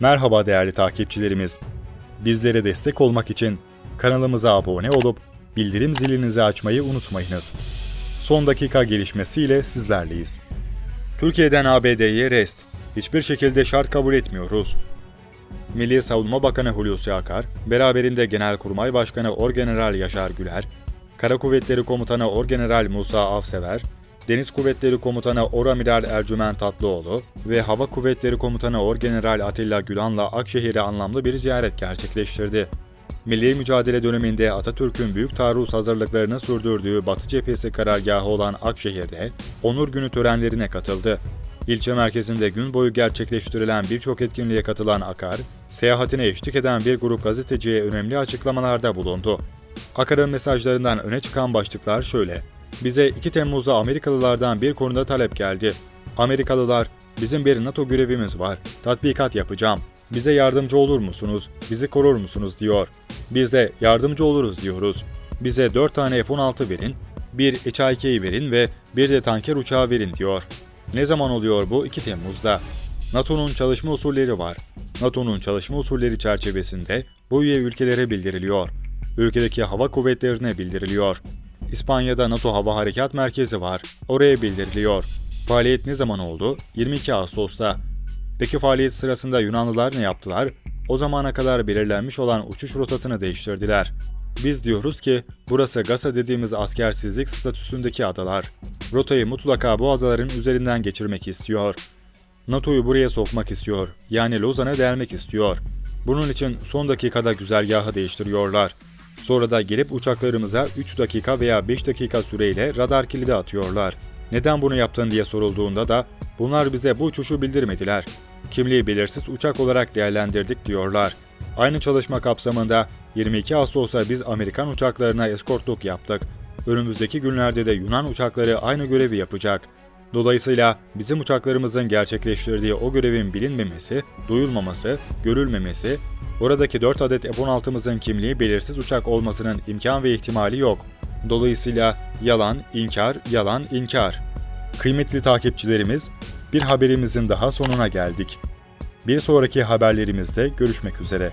Merhaba değerli takipçilerimiz. Bizlere destek olmak için kanalımıza abone olup bildirim zilinizi açmayı unutmayınız. Son dakika gelişmesiyle sizlerleyiz. Türkiye'den ABD'ye rest. Hiçbir şekilde şart kabul etmiyoruz. Milli Savunma Bakanı Hulusi Akar, beraberinde Genelkurmay Başkanı Orgeneral Yaşar Güler, Kara Kuvvetleri Komutanı Orgeneral Musa Avsever, Deniz Kuvvetleri Komutanı Oramiral Ercüment Tatlıoğlu ve Hava Kuvvetleri Komutanı Orgeneral Atilla Gülan'la Akşehir'e anlamlı bir ziyaret gerçekleştirdi. Milli mücadele döneminde Atatürk'ün büyük taarruz hazırlıklarını sürdürdüğü Batı cephesi karargahı olan Akşehir'de onur günü törenlerine katıldı. İlçe merkezinde gün boyu gerçekleştirilen birçok etkinliğe katılan Akar, seyahatine eşlik eden bir grup gazeteciye önemli açıklamalarda bulundu. Akar'ın mesajlarından öne çıkan başlıklar şöyle. Bize 2 Temmuz'da Amerikalılardan bir konuda talep geldi. Amerikalılar, bizim bir NATO görevimiz var, tatbikat yapacağım. Bize yardımcı olur musunuz, bizi korur musunuz diyor. Biz de yardımcı oluruz diyoruz. Bize 4 tane F-16 verin, bir H-2'yi verin ve bir de tanker uçağı verin diyor. Ne zaman oluyor bu? 2 Temmuz'da. NATO'nun çalışma usulleri var. NATO'nun çalışma usulleri çerçevesinde bu üye ülkelere bildiriliyor. Ülkedeki hava kuvvetlerine bildiriliyor. İspanya'da NATO Hava Harekat Merkezi var. Oraya bildiriliyor. Faaliyet ne zaman oldu? 22 Ağustos'ta. Peki faaliyet sırasında Yunanlılar ne yaptılar? O zamana kadar belirlenmiş olan uçuş rotasını değiştirdiler. Biz diyoruz ki burası Gasa dediğimiz askersizlik statüsündeki adalar. Rotayı mutlaka bu adaların üzerinden geçirmek istiyor. NATO'yu buraya sokmak istiyor. Yani Lozan'a delmek istiyor. Bunun için son dakikada güzergahı değiştiriyorlar. Sonra da gelip uçaklarımıza 3 dakika veya 5 dakika süreyle radar kilidi atıyorlar. Neden bunu yaptın diye sorulduğunda da bunlar bize bu uçuşu bildirmediler. Kimliği belirsiz uçak olarak değerlendirdik diyorlar. Aynı çalışma kapsamında 22 Ağustos'ta biz Amerikan uçaklarına eskortluk yaptık. Önümüzdeki günlerde de Yunan uçakları aynı görevi yapacak. Dolayısıyla bizim uçaklarımızın gerçekleştirdiği o görevin bilinmemesi, duyulmaması, görülmemesi, oradaki 4 adet F-16'mızın kimliği belirsiz uçak olmasının imkan ve ihtimali yok. Dolayısıyla yalan, inkar, yalan, inkar. Kıymetli takipçilerimiz, bir haberimizin daha sonuna geldik. Bir sonraki haberlerimizde görüşmek üzere.